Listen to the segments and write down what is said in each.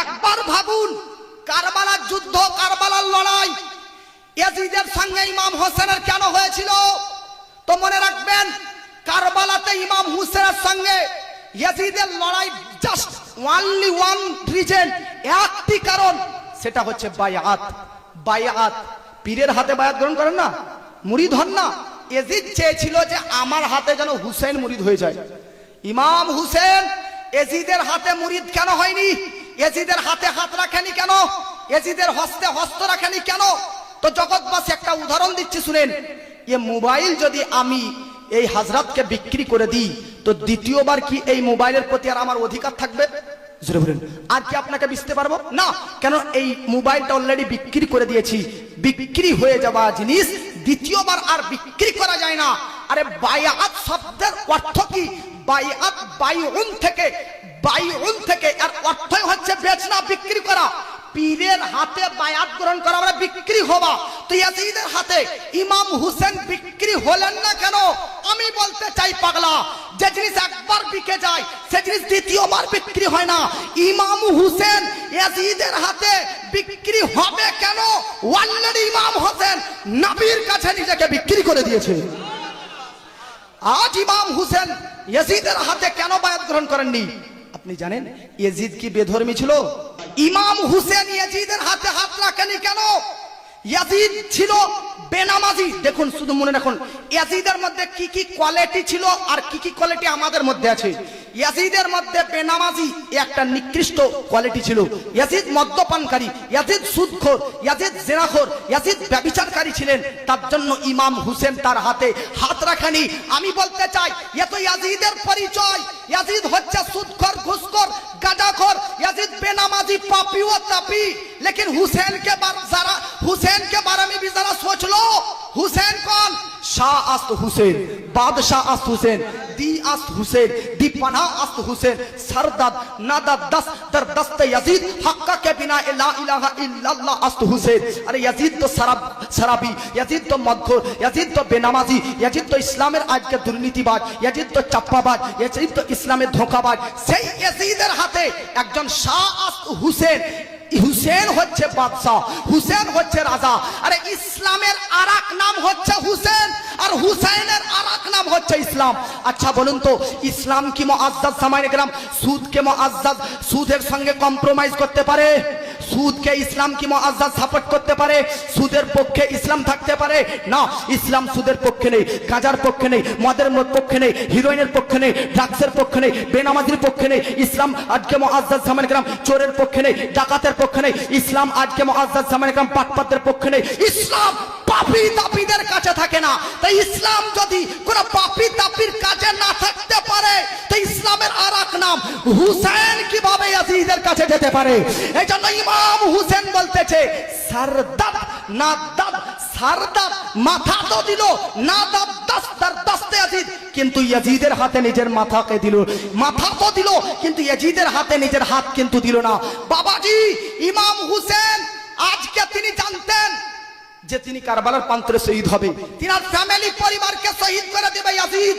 একবার ভাবুন, কারবালার যুদ্ধ, কারবালার লড়াই, ইয়াজিদের সঙ্গে ইমাম হোসেনের কেন হয়েছিল? তো মনে রাখবেন, কারবালাতে ইমাম হুসেনের সঙ্গে ইয়াজিদের লড়াই জাস্ট ওয়ানলি ওয়ান রিজন একটি কারণ, সেটা হচ্ছে বায়াত। বায়াত, পীরের হাতে বায়াত গ্রহণ করেন না? মুরিদ হন না? এজিদ চেয়েছিল যে আমার হাতে যেন হুসেন মুরিদ হয়ে যায়। ইমাম হুসেন এজিদের হাতে মুরিদ কেন হয়নি? এজিদের হাতে হাত রাখেনি কেন? এজিদের হস্তে হস্ত রাখেনি কেন? তো জগৎবাসী একটা উদাহরণ দিচ্ছি, শুনেন। এ মোবাইল যদি আমি এই হাজরাতকে বিক্রি করে দিই, তো দ্বিতীয়বার কি এই মোবাইলের প্রতি আর আমার অধিকার থাকবে? বলুন। আর কি আপনাকে বুঝতে পারব? না, কেন এই মোবাইলটা অলরেডি বিক্রি করে দিয়েছি। বিক্রি হয়ে যাওয়া জিনিস দ্বিতীয়বার আর বিক্রি করা যায় না। আরে বায়াত শব্দের অর্থ কি? বায়াত বাইউন থেকে বাইউন থেকে আর অর্থই হচ্ছে বেচনা, বিক্রি করা। পীরের হাতে বায়াত গ্রহণ করা আমরা বিক্রি হবা তো ইয়াজিদের হাতে ইমাম হুসেন বিক্রি হলেন না কেন? আমি বলতে চাই পাগলা, যে জিনিস একবার বিকে যায়, সে জিনিস দ্বিতীয়বার বিক্রি হয় না। ইমাম হুসেন ইয়াজিদের হাতে বিক্রি হবে কেন? অলরেডি ইমাম হোসেন নবীর কাছে নিজেকে বিক্রি করে দিয়েছে। আজ ইমাম হুসেন ইয়াজিদের হাতে কেন বায়াত গ্রহণ করেননি? আপনি জানেন ইয়াজিদ কি বেধর্মী ছিল? ইমাম হুসেন ইয়াজিদের হাতে হাত রাখেনি কেন? ইয়াজিদ ছিল বেনামাজি। দেখুন, শুধু মনে রাখুন, ইয়াজিদের মধ্যে কি কি কোয়ালিটি ছিল আর কি কি কোয়ালিটি আমাদের মধ্যে আছে? ইয়াজিদের মধ্যে বেনামাজি এ একটা নিকৃষ্ট কোয়ালিটি ছিল ইয়াজিদ মদ্যপানকারী ইয়াজিদ সুদখোর ইয়াজিদ জেনাখোর ইয়াজিদ ব্যভিচারকারী ছিলেন তার জন্য ইমাম হুসেন তার হাতে হাত রাখেনি আমি বলতে চাই এ তো ইয়াজিদের পরিচয় ইয়াজিদ হচ্ছে সুদখোর ঘুষখোর গাঁজাখোর ইয়াজিদ बेनमाजी पापी व तापी लेकिन हुसैन के बार जरा हुसैन के बारे में भी जरा सोच लो हुसैन कौन শাহ আস্ত হুসেন, বাদশাহ আস্ত হুসেন, দি আস্ত হুসেন দি আস্ত হুসেন সরদাদ নাদা দস দর দস্ত ইয়াজিদ, হক্কা কে বিনা লা ইলাহা ইল্লাল্লাহ আস্ত হুসেন। আরে ইয়াজিদ তো সারাব, সারাবি, ইয়াজিদ তো মদখোর, ইয়াজিদ তো বেনামাজি, ইয়াজিদ তো ইসলামের আজকে দুর্নীতিবাজ, ইয়াজিদ তো চাপ্পাবাজ, ইয়াজিদ তো ইসলামের ধোঁকাবাজ। সেই ইয়াজিদের হাতে একজন শাহ আস্ত হুসেন হুসেন হচ্ছে বাদশাহ, হুসেন হচ্ছে রাজা। আরে ইসলামের আরাক নাম হচ্ছে হুসেন, আর হুসেনের আরাক নাম হচ্ছে ইসলাম। আচ্ছা বলুন তো, ইসলাম কি মুআজ্জাজ সামাইনে গ্রাম? সুদকে আজাদ সুদের সঙ্গে কম্প্রোমাইজ করতে পারে? সুদকে ইসলাম কি মুআজ্জাজ সাপোর্ট করতে পারে, সুদের পক্ষে ইসলাম থাকতে পারে। না, ইসলাম সুদের পক্ষে নেই, গাঁজার পক্ষে নেই, মদের পক্ষে নেই, হিরোইনের পক্ষে নেই, ড্রাগসের পক্ষে নেই, বেনামাজির পক্ষে নেই, ইসলাম আজকে মুআজ্জাজ সামাইনে গ্রাম, চোরের পক্ষে নেই, ডাকাতের পক্ষে নেই, ইসলাম আজকে মুআজ্জাজ সামাইনে গ্রাম, পাটপাতের পক্ষে নেই। ইসলাম পাপি তাপিদের কাছে থাকে না। তাই ইসলাম যদি কোন পাপি তাপির কাছে না থাকতে পারে তো ইসলামের আর এক নাম হুসেন কীভাবে ইয়াজিদের কাছে যেতে পারে? এই জন্য ইমাম হুসেন বলতেছে সারদাদ না দাদ সারদাদ মাথা তো দিল না দাদ দাস্তার দাস্তে ইয়াজিদ কিন্তু ইয়াজিদের হাতে নিজের মাথাকে দিল। মাথা তো দিল, কিন্তু ইয়াজিদের হাতে নিজের হাত কিন্তু দিল না। বাবাজি, ইমাম হুসেন, আজকে তিনি জানতেন যে তিনি কারবালার প্রান্তরে শহীদ হবে। তিনার ফ্যামিলি, পরিবারকে শহীদ করে দেবে ইয়াজিদ।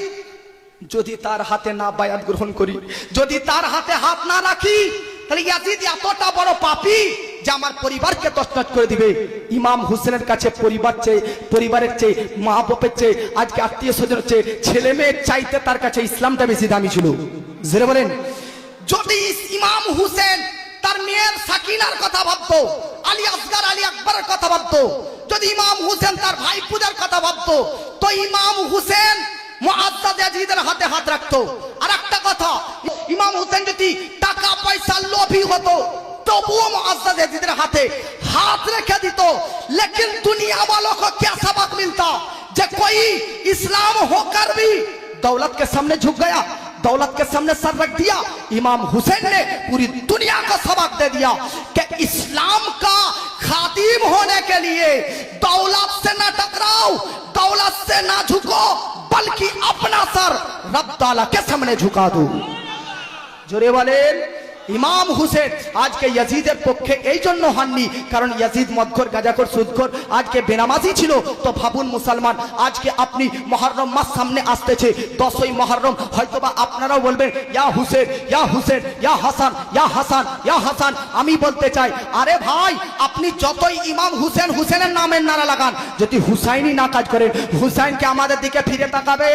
যদি তার হাতে না বায়াত গ্রহণ করি, যদি তার হাতে হাত না রাখি তাহলে ইয়াজিদ এতটা বড় পাপী যে আমার পরিবারকে তছনছ করে দিবে। ইমাম হুসেনের কাছে পরিবার চেয়ে, পরিবারের চেয়ে মা বাপের চেয়ে, আজকে আত্মীয় স্বজনের চেয়ে, ছেলে মেয়ের চাইতে তার কাছে ইসলামটা বেশি দামি ছিল। জেরে বলেন। যদি ইমাম হুসেন তার মেয়ের সাকিনার কথা ভাবতো, আলী আসগার আলী আকবরের কথা ভাবতো, যদি ইমাম হুসেন তার ভাই পূজার কথা ভাবতো, তো ইমাম হুসেন মুআজ্জাজ ইয়াজিদের হাতে হাত রাখতো আর একটা কথা ইমাম হুসেন যদি টাকা পয়সা লোভী হতো তবুও মুআজ্জাজ ইয়াজিদের হাতে हाथ रखे दी तो लेकिन दुनिया वालों को क्या सबक मिलता जे कोई इस्लाम होकर भी दौलत के सामने झुक गया दौलत के सामने सर रख दिया इमाम हुसैन ने पूरी दुनिया को सबक दे दिया कि इस्लाम का खातिम होने के लिए दौलत से ना टकराओ, दौलत से ना झुको, बल्कि अपना सर रब ताला के सामने झुका दो। जोरे वाले ইমাম হুসেন আজকে ইয়াজিদের পক্ষে এই জন্য হননি, কারণ ইয়াজিদ মদঘর গাজাকর সুদঘর আজকে বেনামাজি ছিল। তো ভাবুন মুসলমান, আজকে আপনি মহরম মাস সামনে আসতেছে, দশই মহরম, হয়তোবা আপনারাও বলবেন, ইয়া হুসেন ইয়া হুসেন, ইয়া হাসান ইয়া হাসান ইয়া হাসান। আমি বলতে চাই, আরে ভাই, আপনি যতই ইমাম হুসেন, হুসেনের নামের নারা লাগান, যদি হুসাইনি না কাজ করেন হুসাইনকে আমাদের দিকে ফিরে তাকাবে?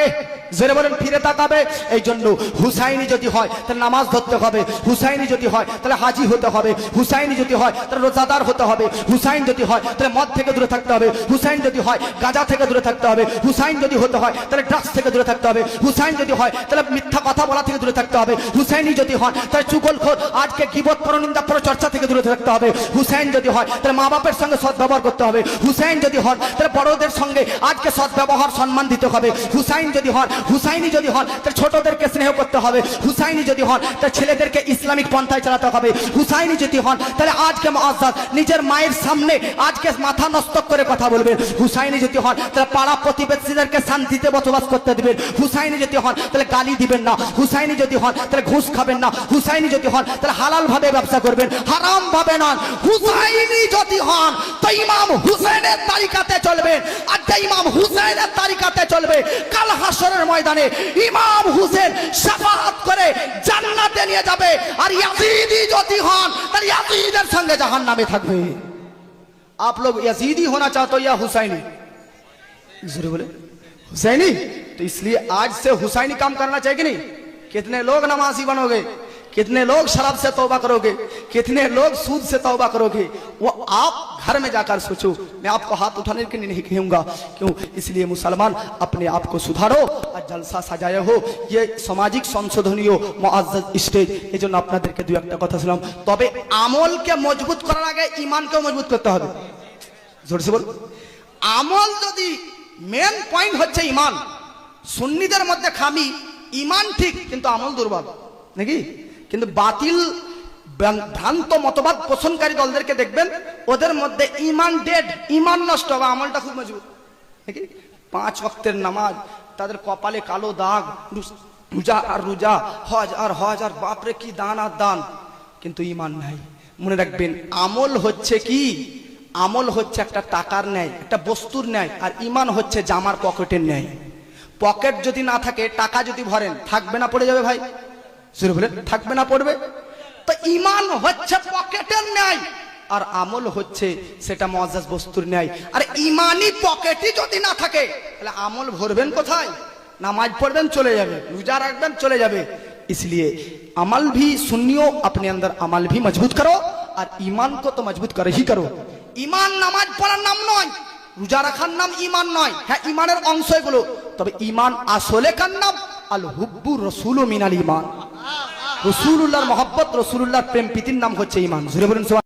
জোরে বলেন ফিরে তাকাবে এই জন্য হুসাইনি যদি হয় তাহলে নামাজ ধরতে হবে হুসাইনি যদি হয় তাহলে হাজি হতে হবে হুসাইনি যদি হয় তাহলে রোজাদার হতে হবে হুসাইন যদি হয় তাহলে মদ থেকে দূরে থাকতে হবে হুসাইন যদি হয় গাঁজা থেকে দূরে থাকতে হবে হুসাইন যদি হতে হয় তাহলে ড্রাগস থেকে দূরে থাকতে হবে হুসাইন যদি হয় তাহলে মিথ্যা কথা বলা থেকে দূরে থাকতে হবে হুসাইনি যদি হন তাহলে চুগলখোর আজকে গিবত পরনিন্দা চর্চা থেকে দূরে থাকতে হবে হুসাইন যদি হয় তাহলে মা বাপের সঙ্গে সদ্ব্যবহার করতে হবে হুসাইন যদি হন তাহলে বড়দের সঙ্গে আজকে সদ্ব্যবহার সম্মান দিতে হবে হুসাইন যদি হন হুসাইনি যদি হন তাহলে ছোটদেরকে স্নেহ করতে হবে। হুসাইনি যদি হন তাহলে ছেলেদেরকে ইসলামিক পন্থায় চালাতে হবে। হুসাইনি যদি হন, তাহলে আজকে মহাজাদ নিজের মায়ের সামনে আজকে মাথা নষ্ট করে কথা বলবেন হুসাইনি যদি হন, তাহলে পাড়া প্রতিবেশীদেরকে শান্তিতে বসবাস করতে দিবেন। হুসাইনি যদি হন, তাহলে গালি দিবেন না। হুসাইনি যদি হন, তাহলে ঘুষ খাবেন না। হুসাইনি যদি হন, তাহলে হালাল ভাবে ব্যবসা করবেন। হারাম ভাবে নন। হুসাইনি যদি হন, তো ইমাম হুসাইনের তালিকাতে চলবেন আর যে ইমাম হুসেনের তালিকাতে চলবে, কাল হাসরের ময়দানে ইমাম হুসেন শাফাআত করে জান্নাতে নিয়ে যাবে আর ইয়াজিদি যদি হন তাহলে ইয়াজিদের সঙ্গে জাহান্নামে থাকবে आप लोग यजीदी होना चाहते हो या हुसैनी जरूर बोले हुसैनी तो इसलिए आज से हुसैनी काम करना चाहिए कि नहीं कितने लोग नमाजी बनोगे कितने लोग शराब से तौबा करोगे कितने लोग सूद से तौबा करोगे वो आप घर में जाकर सोचो मैं आपको हाथ उठाने के लिए नहीं कहूंगा क्यों इसलिए मुसलमान अपने आप को सुधारो और जलसा सजाए हो ये সামাজিক সংশোধনীয় মুআজ্জাজ স্টেজ এই জন্য আপনাদেরকে দুই একটা কথা শুনলাম তবে আমলকে মজবুত করার আগে ইমানকেও মজবুত করতে হবে জোরসে বল আমল যদি মেন পয়েন্ট হচ্ছে ইমান সুন্নিদের মধ্যে খামি ইমান ঠিক কিন্তু আমল দুর্বল নাকি কিন্তু বাতিল ভ্রান- ভ্রান্ত মতবাদ পোষণকারী দলদেরকে দেখবেন, ওদের মধ্যে ইমান ডেড, ইমান নষ্ট হবে আমলটা খুব মজবুত। নাকি? পাঁচ ওয়াক্তের নামাজ, তাদের কপালে কালো দাগ রোজা আর রোজা, হজ আর হজ আর বাপরে কি দান আর দান। কিন্তু ইমান নাই। মনে রাখবেন, আমল হচ্ছে কি? আমল হচ্ছে একটা টাকার ন্যায়, একটা বস্তুর ন্যায়, আর ইমান হচ্ছে জামার পকেটের ন্যায়। পকেট যদি না থাকে, টাকা যদি ভরেন, থাকবে না, পড়ে যাবে ভাই। শুরু বলে থাকবে না পড়বে তো ইমান হচ্ছে পকেটের ন্যায় আর আমল হচ্ছে সেটা মজাজ বস্তুর ন্যায় আর ইমানই পকেটই যদি না থাকে তাহলে আমল ভরবেন কোথায় নামাজ পড়বেন চলে যাবে রোজা রাখবেন চলে যাবে इसलिए अमल भी सुनियो अपने अंदर अमल भी मजबूत करो और ईमान को तो मजबूत कर ही करो ইমান নামাজ পড়ার নাম নয় রোজা রাখার নাম ইমান নয় হ্যাঁ ইমানের অংশ এগুলো তবে ইমান আসলে কার নাম আল হুব্বু রসুল মিনাল ইমান রসুল্লাহর মহব্বত রসুল্লাহর প্রেম প্রীতির নাম হচ্ছে ইমান।